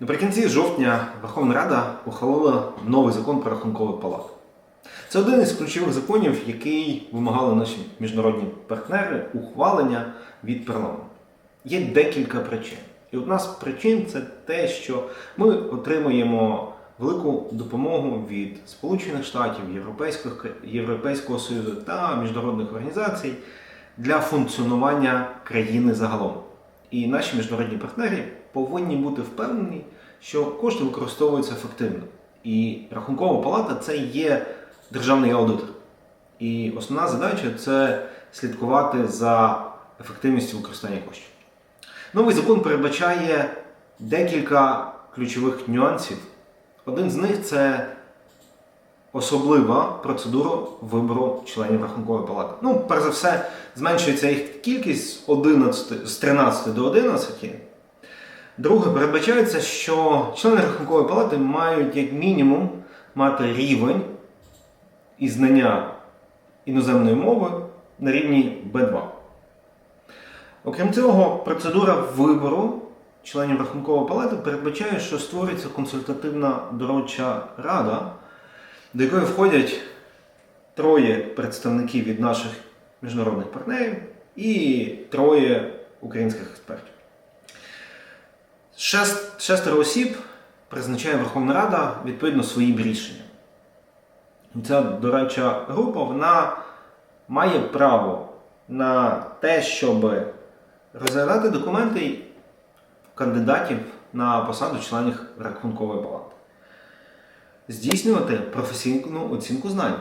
Наприкінці жовтня Верховна Рада ухвалила новий закон про рахункову палату. Це один із ключових законів, який вимагали наші міжнародні партнери ухвалення від парламенту. Є декілька причин. І одна з причин це те, що ми отримуємо велику допомогу від Сполучених Штатів, Європейського, Європейського Союзу та міжнародних організацій для функціонування країни загалом. І наші міжнародні партнери повинні бути впевнені, що кошти використовуються ефективно. І рахункова палата це є державний аудитор. І основна задача це слідкувати за ефективністю використання коштів. Новий закон передбачає декілька ключових нюансів. Один з них це особлива процедура вибору членів рахункової палати. Ну, перш за все, зменшується їх кількість з 11, з 13 до 11. Друге, передбачається, що члени рахункової палати мають як мінімум мати рівень і знання іноземної мови на рівні B2. Окрім цього, процедура вибору членів рахункової палати передбачає, що створюється консультативна дорадча рада, до якої входять троє представників від наших міжнародних партнерів і троє українських експертів. Шест, шестеро осіб призначає Верховна Рада відповідно своїм рішенням. Ця дорадча група вона має право на те, щоб розглядати документи кандидатів на посаду членів рахункової палати, здійснювати професійну оцінку знань,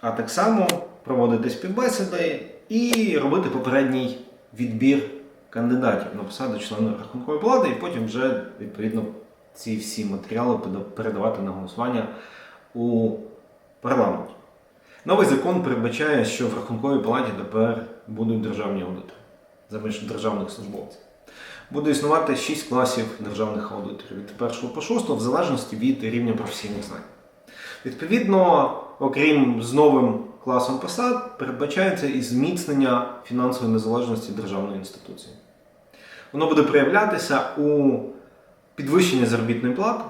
а так само проводити співбесіди і робити попередній відбір кандидатів на посаду члена рахункової палати, і потім вже відповідно ці всі матеріали передавати на голосування у парламенті. Новий закон передбачає, що в рахунковій палаті тепер будуть державні аудитори заміж державних службовців. Буде існувати 6 класів державних аудиторів від 1 по 6 в залежності від рівня професійних знань. Відповідно, окрім з новим класом посад, передбачається і зміцнення фінансової незалежності державної інституції. Воно буде проявлятися у підвищенні заробітної плати,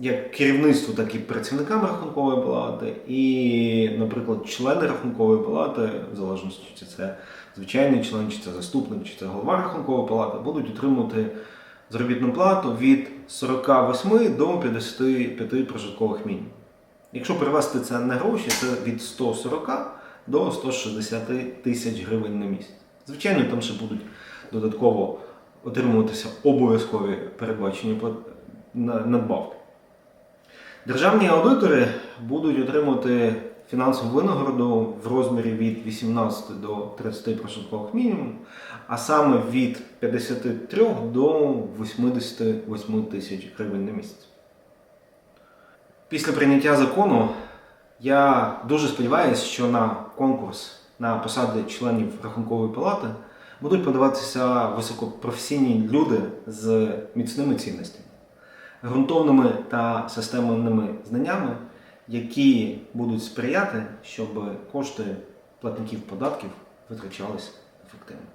як керівництву, так і працівникам рахункової палати, і, наприклад, члени рахункової палати, в залежності, чи це звичайний член, чи це заступник, чи це голова рахункової палати, будуть отримувати заробітну плату від 48 до 55 прожиткових мінімумів. Якщо перевести це на гроші, це від 140 до 160 тисяч гривень на місяць. Звичайно, там ще будуть додатково отримуватися обов'язкові передбачені надбавки. Державні аудитори будуть отримувати фінансову винагороду в розмірі від 18 до 30 прожиткових мінімум, а саме від 53 до 88 тисяч гривень на місяць. Після прийняття закону я дуже сподіваюся, що на конкурс на посади членів рахункової палати будуть подаватися високопрофесійні люди з міцними цінностями, ґрунтовними та системними знаннями, які будуть сприяти, щоб кошти платників податків витрачались ефективно.